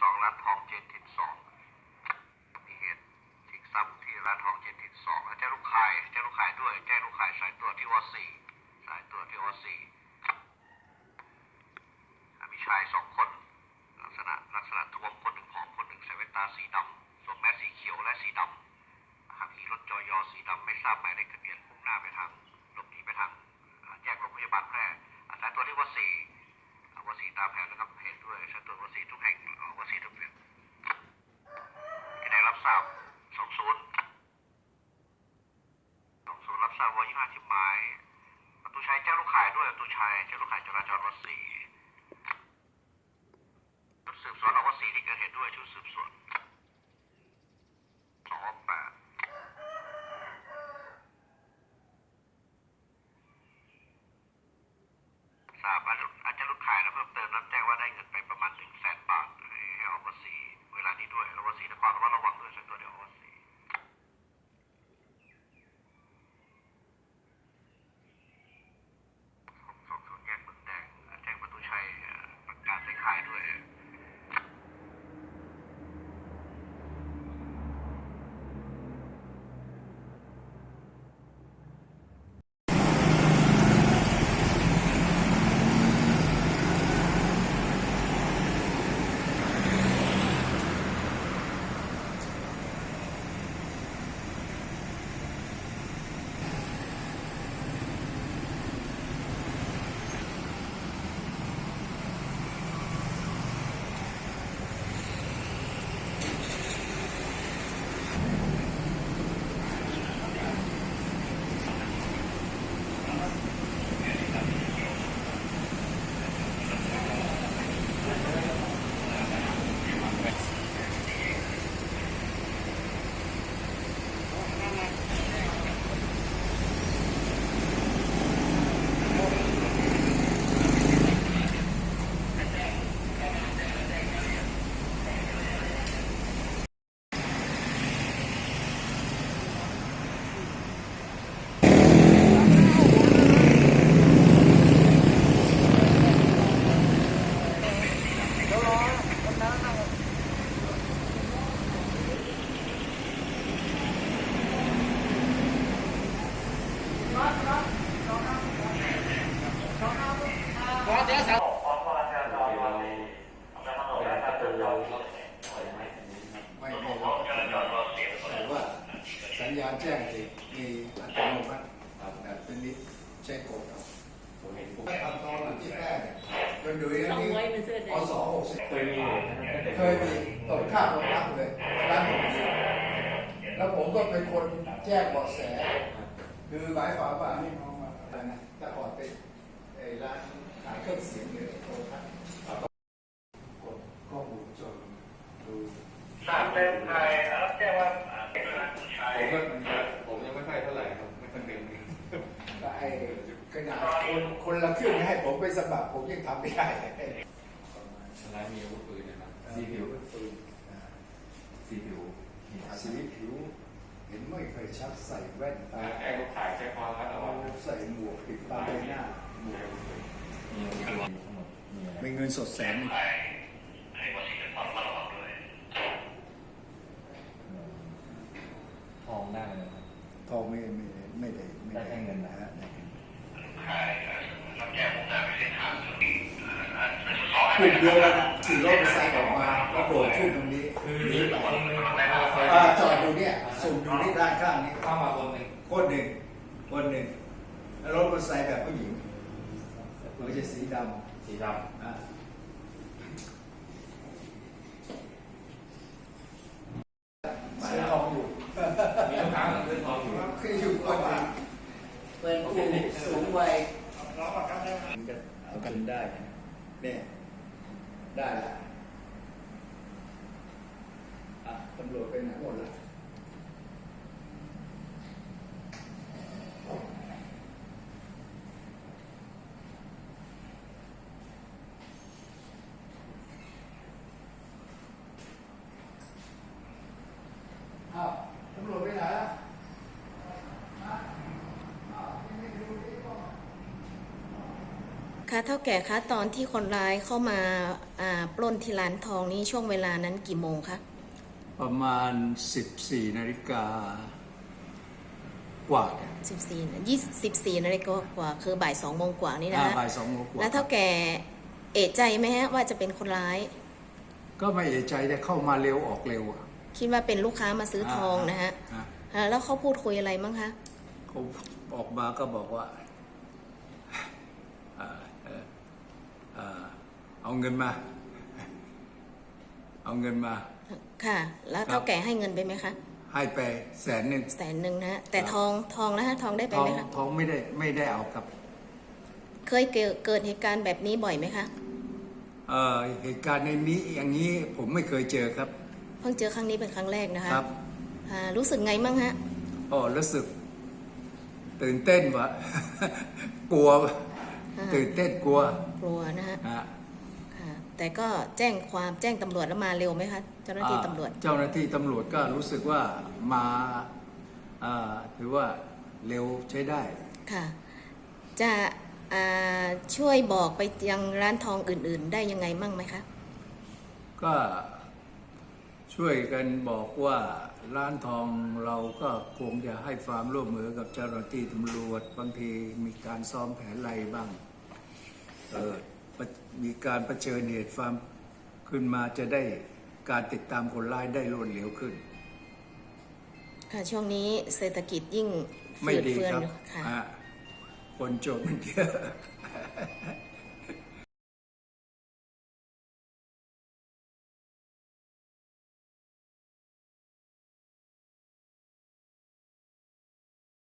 สองร้านทองเจนทิศสองมีเหตุชิงทรัพย์ที่ร้านทองเจนทิศสองแจ้งลูกขายแจ้งลูกขายด้วยแจ้งลูกขายสายตรวจที่วสี่สายตรวจที่วสี่มีชายสองคน ลักษณะลักษณะท้วมคนหนึ่งผอมคนหนึ่งใส่แว่นตาสีดำสวมแมสสีเขียวและสีดำขับขี่รถจอยอสีดำไม่ทราบหมายเลขทะเบียนมุ่งหน้าไปทางหลบหนีไปทางอ่าแยกโรงพยาบาลแพร่อาศัยตัวที่วสี่อ่าวสี่ตามแผนนะครับเหตุด้วยสายตรวจวสี่ทุกแห่งอ่าวสี่ทุกแห่งที่ได้รับทราบสองศูนย์สองศูนย์รับทราบว่ายี่ห้าที่หมาย ประตูชัยแจ้งลูกขายด้วยประตูชัยแจ้งลูกขายจราจรวสี่ชุดสืบสวนอวสีที่เกิดเหตุด้วยชุดสืบสวนสองแปด ญญาณแจ้งสิมีอัตโนมัติแบบเป็นนิดเช็คกดเอาผมเห็นผมไม่ทำตอนหลังที่แรกเนี่ยจนดูอย่างต้องนี้ไว้เป็นเสื้อแดพงศหกสิบเคยมีเคยมีตกข้ามโรงพักเลยร้านผมเองแล้วผมก็เป็นคนแจ้งเบาะแส คือหมายความว่านี่น้องมาอะไรนะแต่ก่อนเป็นไอ้ร้านขายเครื่องเสียงเลยโทรทัศน์กดข้อมูลจนดูสามเป็นไทยรับแจ้งว่าเป็นร้านผู้ชาย ผมก็ผมยังไม่ค่อยเท่าไหร่ครับไม่ค่อยเป็น ก็ไอ้ขนาด คนคนละครึ่งให้ผมไปสมัครผมยังทำไม่ได้เลยร้านมีอาวุธปืนนะครับสีซีผิผิววปืนอ่าซีผิวสีผิว เห็นไม่เคยชักใส่แว่นตาแอบขายใช้ความระมัดระวังใส่หมวกปิดบังใบหน้าหมวกมีอาวุธปืนทั้งหมดมีอะไรเป็นเงินสดแสนหนึ่งให้วสีนครระมัดระวังด้วยทองได้เลยครับทองไม่ไม่ไม่ได้ไม่ได้แค่เงินนะฮะ กลุ่มเดียวกันนะขี่รถไปไซค์ออกมาแล้วโดดขึ้นตรงนี้คือหนีไปคนนึงเอาไฟอ่าจอดอยู่เนี่ยสุ่มอยู่ที่ด้านข้างนี้เข้ามาคนหนึ่งคนหนึ่งคนหนึ่งแล้วรถมอเตอร์ไซค์แบบผู้หญิงมันจะสีดำสีดอะซื้อทองอยู่ำมีลูกค้าซื้อทองอยู่คืออยู่คนหนึ่งเป็นครู สูงวัยมันก็เอากันได้เนี่ยได้ละอะตำรวจไปไหนหมดละอ้าวตำรวจไปไหนละ ข ค่ะเท่าแก่คะตอนที่คนร้ายเข้ามาอ่าปล้นที่ร้านทองนี้ช่วงเวลานั้นกี่โมงคะประมาณ 14นาฬิกากว่าเนี่ย14 24นาฬิกากว่าคือบ่าย2โมงกว่านี่นะอ่าคะบ่ายสองโมงกว่าแล้วเท่าแก่เอะใจไหมฮะว่าจะเป็นคนร้าย ก็ไม่เอะใจแต่เข้ามาเร็วออกเร็วอะคิดว่าเป็นลูกค้ามาซื้อทองนะฮะอ่าอ่าแล้วเขาพูดคุยอะไรมั้งคะเขาออกมาก็บอกว่าอ่า เอ่ออ่าเอาเงินมา เอาเงินมา ค่ะ แล้วครับเท่าแก่ให้เงินไปไหมคะ ให้ไปแสนหนึ่งแสนหนึ่งนะฮะแต่ครับทองทองนะฮะทองได้ไปทองไหมคะทองไม่ได้ไม่ได้เอาครับ เคยเกิดเกิดเหตุการณ์แบบนี้บ่อยไหมคะ เอ่อเหตุการณ์ในนี้อย่างนี้ผมไม่เคยเจอครับ เพิ่งเจอครั้งนี้เป็นครั้งแรกนะคะครับอ่ารู้สึกไงมั่งฮะ อ๋อรู้สึก ตื่นเต้นวะ กลัวอ่า ตื่นเต้นกลัว กลัวนะฮะฮะค่ะแต่ก็แจ้งความแจ้งตำรวจแล้วมาเร็วไหมคะเจ้าหน้าที่ตำรวจอ่าเจ้าหน้าที่ตำรวจก็รู้สึกว่ามาอ่าถือว่าเร็วใช้ได้ ค่ะ จะอ่าช่วยบอกไปยังร้านทองอื่น ๆ ได้ยังไงมั่งไหมคะ ก็ ช่วยกันบอกว่าร้านทองเราก็คงจะให้ความร่วมมือกับเจ้าหน้าที่ตำรวจ บางทีมีการซ้อมแผนอะไรบ้างเออประมีการประเผชิญเหตุความขึ้นมาจะได้การติดตามคนร้ายได้รวดเร็วขึ้น ค่ะช่วงนี้เศรษฐกิจยิ่งไม่ฝืดดีเฟือนครับอยู่ค่ะฮะคนโจรมันเยอะ